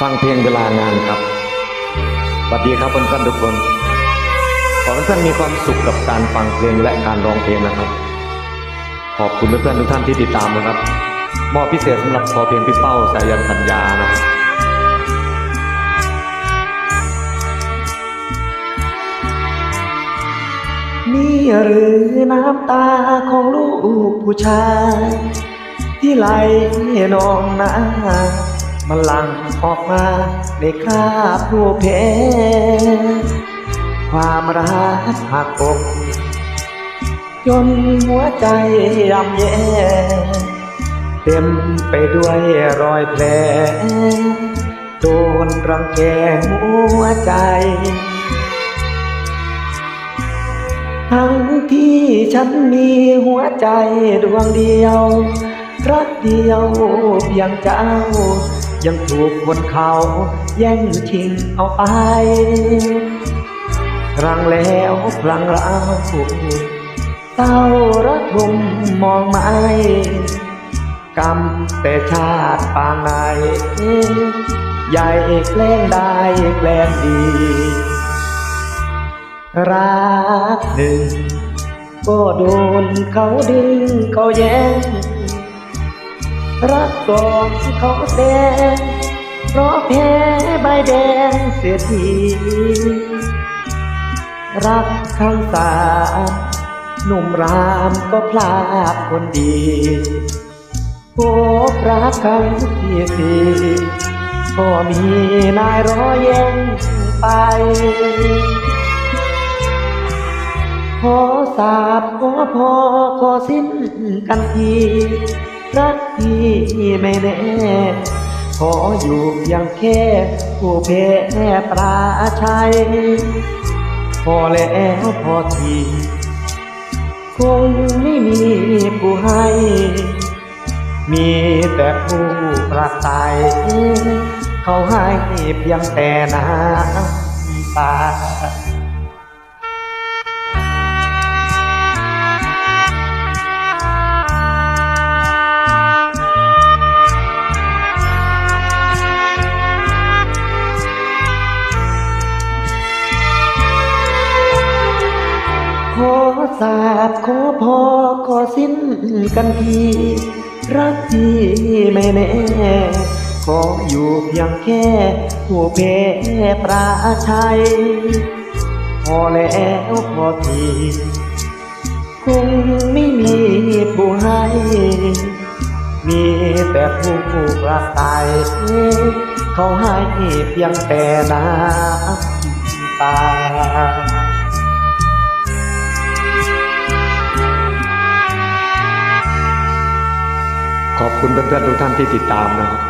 ฟังเพลงเวลางานครับสวัสดีครับเพื่อนๆทุกคน ขอให้ท่านมีความสุขกับการฟังเพลงและการร้องเพลงนะครับ ขอบคุณเพื่อนๆทุกท่านที่ติดตามนะครับ มอบพิเศษสำหรับขอเพลงพี่เป้าสายันสัญญานะครับนี่หรือน้ำตาของลูกผู้ชาย ที่ไหลนองนา มันหลังออกมาในคราบผู้เพ ความรักหักอกจนหัวใจยำแย่ เต็มไปด้วยรอยแผลโดนรังแกหัวใจ ทั้งที่ฉันมีหัวใจดวงเดียว รักเดียวเพียงเจ้า ยังถูกคนเขาแย่งชิงเอาไป ครั้งแล้วครั้งเล่าเศร้าระทมมองไม่ กรรมแต่ชาติปางไหนใหญ่แกล้งได้แกล้งดี รักหนึ่งก็โดนเขาดึงเขาแย่ง รักสองเขาแดงเพราะแพ้ใบแดงเสียทีรักครั้งสามหนุ่มรามก็พลาดคนดีพบรักครั้งที่สี่ก็มีนายร้อยแย่งไป ขอสาบขอพอขอสิ้นกันที รักที่ไม่แน่ขออยู่เพียงแค่ผู้แพ้ปราชัย พอแล้วพอทีคงไม่มีผู้ให้ มีแต่ผู้ประสายเขาให้เพียงแต่น้ำตา สาบขอพอขอสิ้นกันทีรักที่ไม่แน่ ขออยู่เพียงแค่ผู้เพปราชัย พอแล้วพอทีคงไม่มีผู้ให้ มีแต่ผู้ประสายเขาให้เพียงแต่น้ำตา ขอบคุณเพื่อนๆทุกท่านที่ติดตามนะครับ